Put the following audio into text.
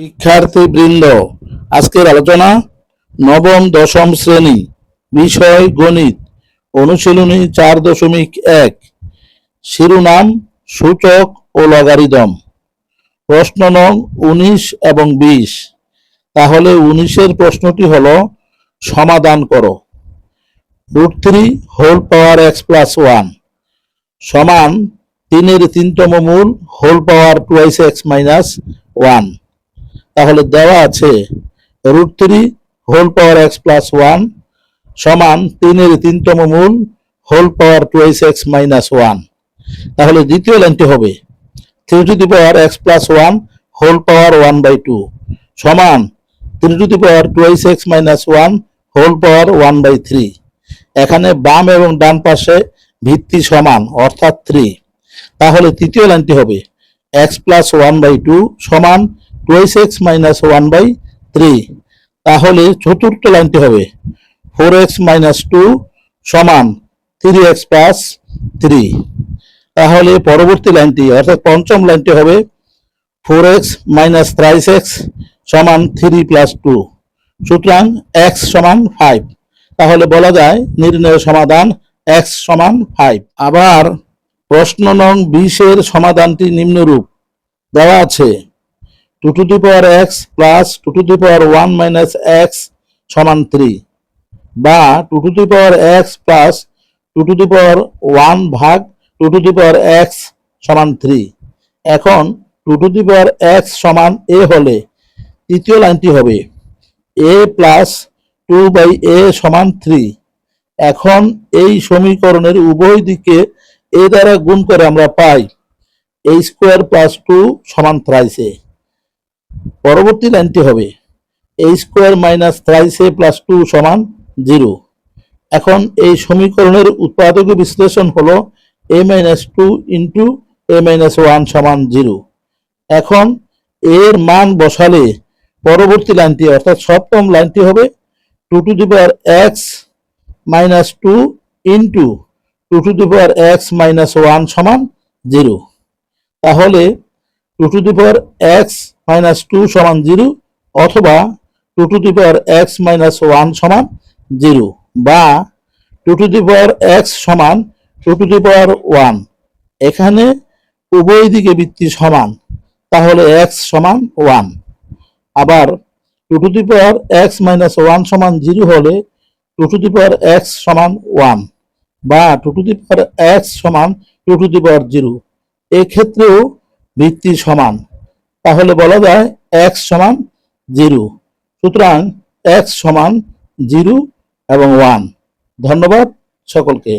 শিক্ষার্থী বৃন্দ, আজকের আলোচনা নবম দশম শ্রেণি, বিষয় গণিত, অনুশীলনী চার দশমিক এক। শিরোনাম, সূচক ও লগারিদম। প্রশ্ন নং উনিশ এবং বিশ। তাহলে উনিশের প্রশ্নটি হল, সমাধান করো। Root three whole power x plus one. সমান তিনের তিনতম মূল whole power twice x minus one. তাহলে দেওয়া আছে root three whole power x plus one সমান তিনের তিনতম মূল whole power twice x minus one তাহলে দ্বিতীয় লাইনটি হবে three to the power x plus one whole power one by two সমান three to the power twice x minus one whole power one by three এখানে বাম এবং ডান পাশে ভিত্তি সমান, অর্থাৎ থ্রি তাহলে তৃতীয় লাইনটি হবে x plus one by two সমান twice x minus one by three তাহলে চতুর্থ লাইনটি হবে ফোর এক্স মাইনাস টু সমান থ্রি এক্স প্লাস থ্রি তাহলে পরবর্তী লাইনটি, অর্থাৎ পঞ্চম লাইনটি হবে four x minus thrice x সমান থ্রি প্লাস টু সুতরাং এক্স সমান ফাইভ তাহলে বলা যায় নির্ণয় সমাধান এক্স সমান ফাইভ আবার প্রশ্ন নং বিশের সমাধানটি নিম্নরূপ দেওয়া আছে। Two to the power x plus two to the power one minus x সমান থ্রি বা two to the power x plus two to the power one ভাগ two to the power x সমান থ্রি এখন two to the power x সমান a হলে তৃতীয় লাইনটি হবে a plus two by a সমান থ্রি এখন এই সমীকরণের উভয় দিকে এ দ্বারা গুণ করে আমরা পাই এ স্কোয়ার প্লাস টু সমান থ্রাইস পরবর্তী লাইনটি হবে a square minus thrice plus two সমান জিরো এখন এই সমীকরণের উৎপাদক বিশ্লেষণ হলো a minus two into a minus one সমান জিরো এখন এর মান বসালে পরবর্তী লাইনটি, অর্থাৎ সপ্তম লাইনটি হবে two to the power x minus two into two to the power x minus one সমান জিরো তাহলে two to the power x minus two সমান জিরো অথবা two to the power x minus one সমান zero বা two to the power x সমান two to the power one এখানে উভয় দিকে বৃত্তি সমান, তাহলে এক্স সমান ওয়ান আবার two to the power x minus one সমান জিরো হলে two to the power x সমান ওয়ান বা two to the power x সমান two to the power zero এক্ষেত্রেও ভিত্তি সমান। তাহলে বলা যায় এক্স সমান জিরো। সুতরাং এক্স সমান জিরো এবং ওয়ান ধন্যবাদ সকলকে।